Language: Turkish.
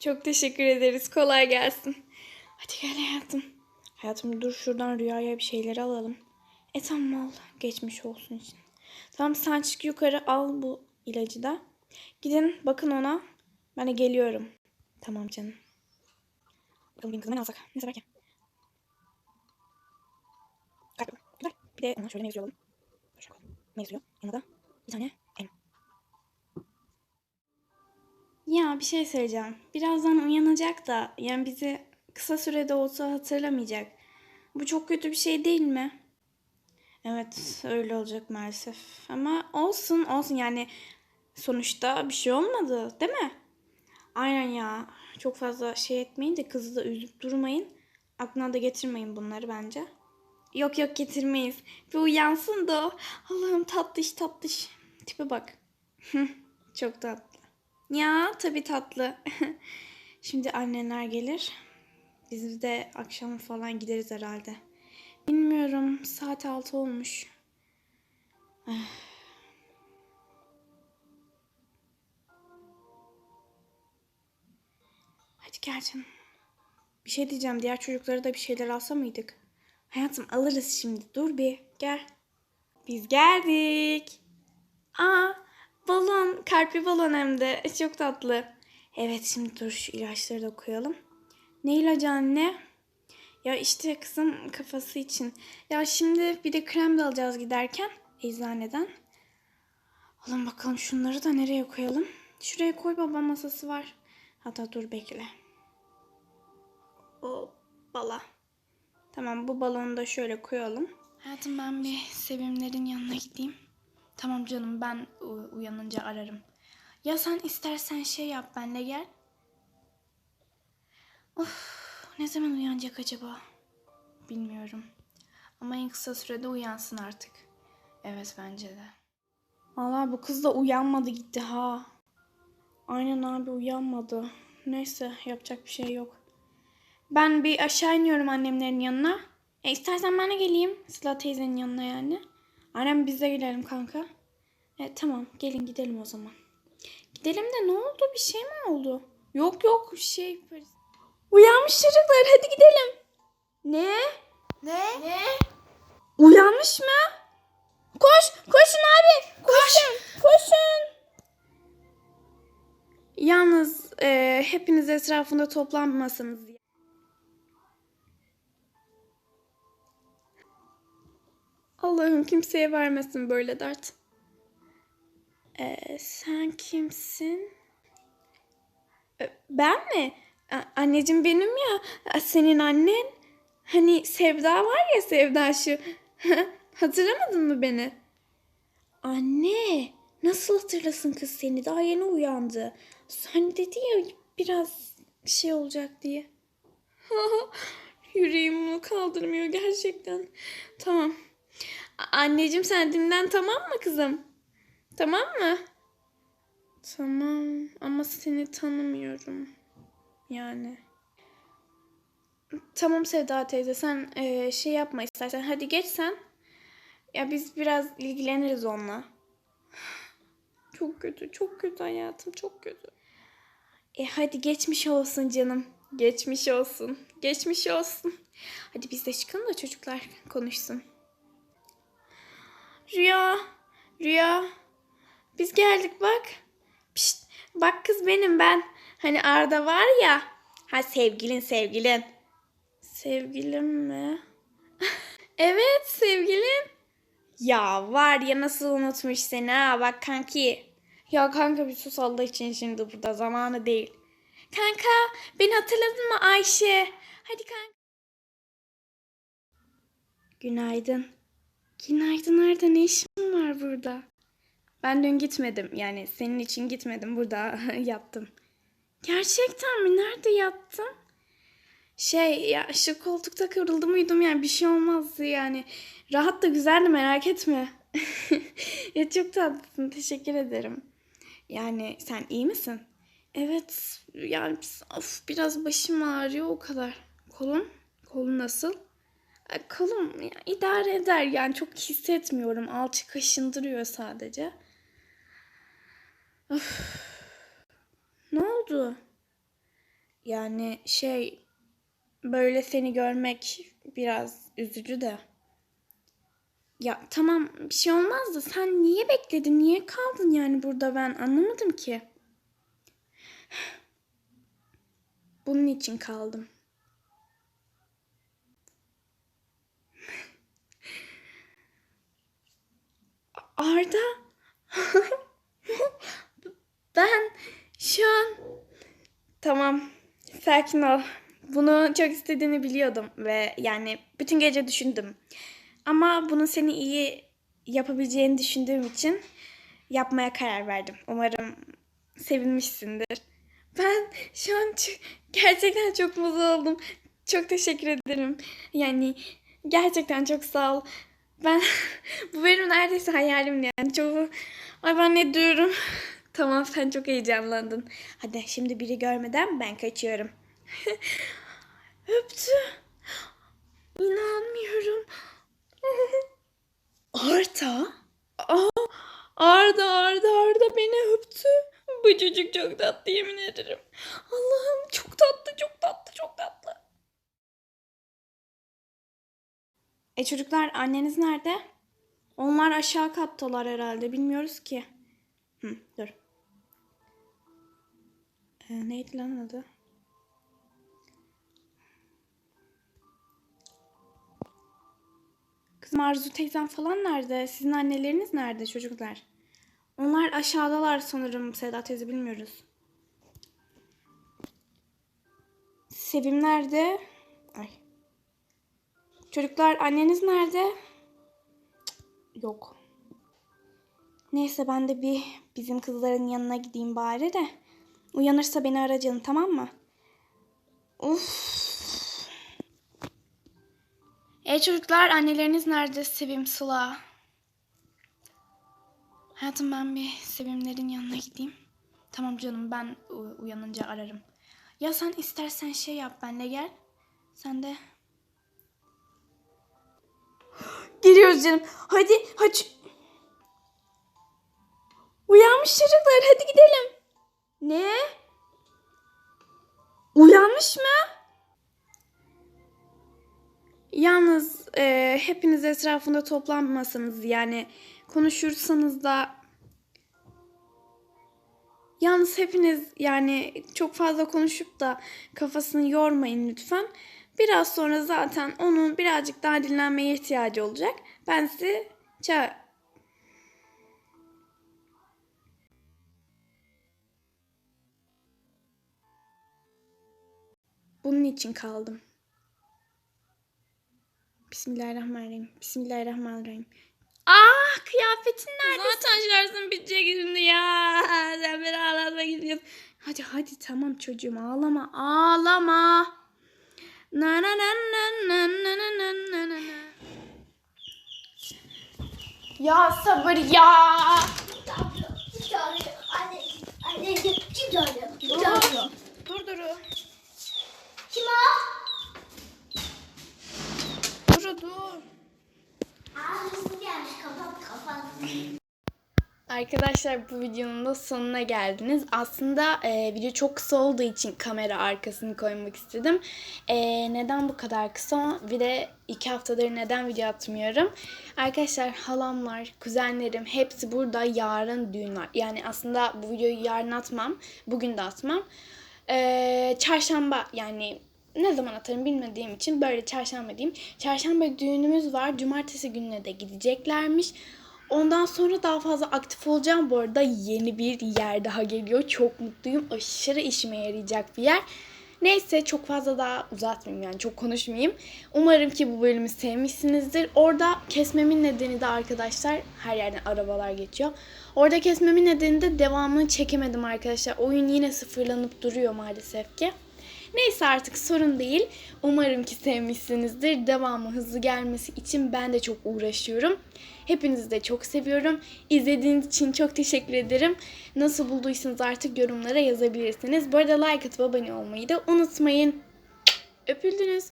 Çok teşekkür ederiz. Kolay gelsin. Hadi gel hayatım. Hayatım dur şuradan rüyaya bir şeyleri alalım. E tamam al. Geçmiş olsun için. Tamam sen çık yukarı al bu ilacı da. Gidin bakın ona. Ben de geliyorum. Tamam canım. Bakalım benim kızıma ne alsak. Ne sever ki? Kalp yapalım. Güzel. Bir de ona şöyle suyu alalım. Şöyle koyalım. Yanına da bir tane Ya bir şey söyleyeceğim. Birazdan uyanacak da yani bizi kısa sürede olsa hatırlamayacak. Bu çok kötü bir şey değil mi? Evet öyle olacak maalesef. Ama olsun olsun yani sonuçta bir şey olmadı değil mi? Aynen ya. Çok fazla şey etmeyin de kızı da üzüp durmayın. Aklına da getirmeyin bunları bence. Yok yok getirmeyiz. Bir uyansın da. Allah'ım tatlış tatlış. Tipe bak. Çok tatlı. Ya tabii tatlı. Şimdi anneler gelir. Biz de akşam falan gideriz herhalde. Bilmiyorum. Saat 6 olmuş. Hadi gel canım. Bir şey diyeceğim. Diğer çocuklara da bir şeyler alsa mıydık? Hayatım alırız şimdi. Dur bir. Gel. Biz geldik. Aa, balon. Kalpli balon hem de. Çok tatlı. Evet şimdi dur şu ilaçları da koyalım. Ne ilacı anne? Ya işte kızım kafası için. Ya şimdi bir de krem de alacağız giderken eczaneden. Alın bakalım şunları da nereye koyalım? Şuraya koy baba masası var. Hatta dur bekle. O bala. Tamam bu balonu da şöyle koyalım. Hayatım ben bir Sevimlerin yanına gideyim. Tamam canım ben uyanınca ararım. Ya sen istersen şey yap benle gel. Of ne zaman uyanacak acaba? Bilmiyorum. Ama en kısa sürede uyansın artık. Evet bence de. Valla bu kız da uyanmadı gitti ha. Aynen abi uyanmadı. Neyse yapacak bir şey yok. Ben bir aşağı iniyorum annemlerin yanına. E istersen ben de geleyim. Sıla teyzenin yanına yani. Annem biz de gidelim kanka. E tamam gelin gidelim o zaman. Gidelim de ne oldu? Bir şey mi oldu? Yok yok bir şey. Uyanmış çocuklar hadi gidelim. Ne? Ne? Ne? Uyanmış mı? Koş, koşun abi. Koşun, koşun. Yalnız e, hepiniz etrafında toplanmasanız Allah'ım kimseye vermesin böyle dert. E, sen kimsin? E, ben mi? A- anneciğim benim ya. A, Senin annen. Hani Sevda var ya Sevda şu. Hatırlamadın mı beni? Anne, nasıl hatırlasın kız seni? Daha yeni uyandı. Sen dedi ya biraz şey olacak diye. Yüreğim bunu kaldırmıyor gerçekten. Tamam. Anneciğim sen dinlen tamam mı kızım? Tamam mı? Tamam ama seni tanımıyorum. Yani. Tamam Sevda teyze sen eee, şey yapma istersen. Hadi geç sen. Ya biz biraz ilgileniriz onunla. Çok kötü, çok kötü hayatım, çok kötü. E hadi geçmiş olsun canım. Geçmiş olsun. Geçmiş olsun. Hadi biz de çıkalım da çocuklar konuşsun. Rüya, Rüya. Biz geldik bak. Pişt, bak kız benim ben. Hani Arda var ya. Ha sevgilin sevgilin. Sevgilim mi? evet sevgilim. Ya var ya nasıl unutmuş seni ha bak kanki. Ya kanka bir sus Allah için şimdi burada zamanı değil. Kanka beni hatırladın mı Ayşe? Hadi kanka. Günaydın. Günaydın Arda ne işin var burada? Ben dün gitmedim yani senin için gitmedim burada yattım. Gerçekten mi? Nerede yattın? Şey ya şu koltukta kıvrıldım uyudum yani bir şey olmazdı yani. Rahat da güzeldi merak etme. ya çok tatlısın teşekkür ederim. Yani sen iyi misin? Evet yani of, biraz başım ağrıyor o kadar. Kolun? Kolun nasıl? E, Kolum ya, idare eder yani çok hissetmiyorum. Alçı kaşındırıyor sadece. Of. Ne oldu? Yani şey böyle seni görmek biraz üzücü de. Ya tamam bir şey olmaz da sen niye bekledin? Niye kaldın yani burada ben anlamadım ki. Bunun için kaldım. Arda. ben şu an tamam sakin ol. Bunu çok istediğini biliyordum ve yani bütün gece düşündüm. Ama bunu seni iyi yapabileceğini düşündüğüm için yapmaya karar verdim. Umarım sevinmişsindir. Ben şu an gerçekten çok mutlu oldum. Çok teşekkür ederim. Yani gerçekten çok sağ ol. Ben bu benim neredeyse hayalim yani. Çok Ay ben ne diyorum? Tamam sen çok heyecanlandın. Hadi şimdi biri görmeden ben kaçıyorum. Öptü. İnanmıyorum. Arda? Aa, Arda Arda Arda beni öptü. Bu çocuk çok tatlı yemin ederim. Allah'ım çok tatlı çok tatlı çok tatlı. E çocuklar anneniz nerede? Onlar aşağı kattalar herhalde bilmiyoruz ki. Hı, dur. Ee, neydi lan adı? Kızım Arzu teyzem falan nerede? Sizin anneleriniz nerede çocuklar? Onlar aşağıdalar sanırım Seda teyze bilmiyoruz. Sevim nerede? Çocuklar anneniz nerede? Yok. Neyse ben de bir bizim kızların yanına gideyim bari de. Uyanırsa beni ara tamam mı? Uf. E çocuklar anneleriniz nerede? Sevim Sıla. Hayatım ben bir Sevimlerin yanına gideyim. Tamam canım ben uyanınca ararım. Ya sen istersen şey yap benle gel. Sen de. Geliyoruz canım. Hadi hadi. Uyanmış çocuklar hadi gidelim. Ne? Uyanmış mı? Yalnız e, hepiniz etrafında toplanmasanız yani konuşursanız da yalnız hepiniz yani çok fazla konuşup da kafasını yormayın lütfen. Biraz sonra zaten onun birazcık daha dinlenmeye ihtiyacı olacak. Ben sizi ça Bunun için kaldım. Bismillahirrahmanirrahim. Bismillahirrahmanirrahim. Ah kıyafetin nerede? Zaten şarjım bitecek şimdi ya. Sen beni ağlatma gidiyorsun. Hadi hadi tamam çocuğum ağlama ağlama. Na na na na na na na na na na. Ya sabır ya. Kim çağırıyor? Anne, anne kim çağırıyor? Kim Dur. çağırıyor? Dur Duru. Kim o? Arkadaşlar bu videonun da sonuna geldiniz. Aslında e, video çok kısa olduğu için kamera arkasını koymak istedim. E, neden bu kadar kısa? Bir de iki haftadır neden video atmıyorum? Arkadaşlar halamlar, kuzenlerim hepsi burada yarın düğün var. Yani aslında bu videoyu yarın atmam. Bugün de atmam. E, çarşamba yani ne zaman atarım bilmediğim için böyle çarşamba diyeyim. Çarşamba düğünümüz var. Cumartesi gününe de gideceklermiş. Ondan sonra daha fazla aktif olacağım. Bu arada yeni bir yer daha geliyor. Çok mutluyum. Aşırı işime yarayacak bir yer. Neyse çok fazla daha uzatmayayım yani çok konuşmayayım. Umarım ki bu bölümü sevmişsinizdir. Orada kesmemin nedeni de arkadaşlar her yerden arabalar geçiyor. Orada kesmemin nedeni de devamını çekemedim arkadaşlar. Oyun yine sıfırlanıp duruyor maalesef ki. Neyse artık sorun değil. Umarım ki sevmişsinizdir. Devamı hızlı gelmesi için ben de çok uğraşıyorum. Hepinizi de çok seviyorum. İzlediğiniz için çok teşekkür ederim. Nasıl bulduysanız artık yorumlara yazabilirsiniz. Bu arada like atıp abone olmayı da unutmayın. Öpüldünüz.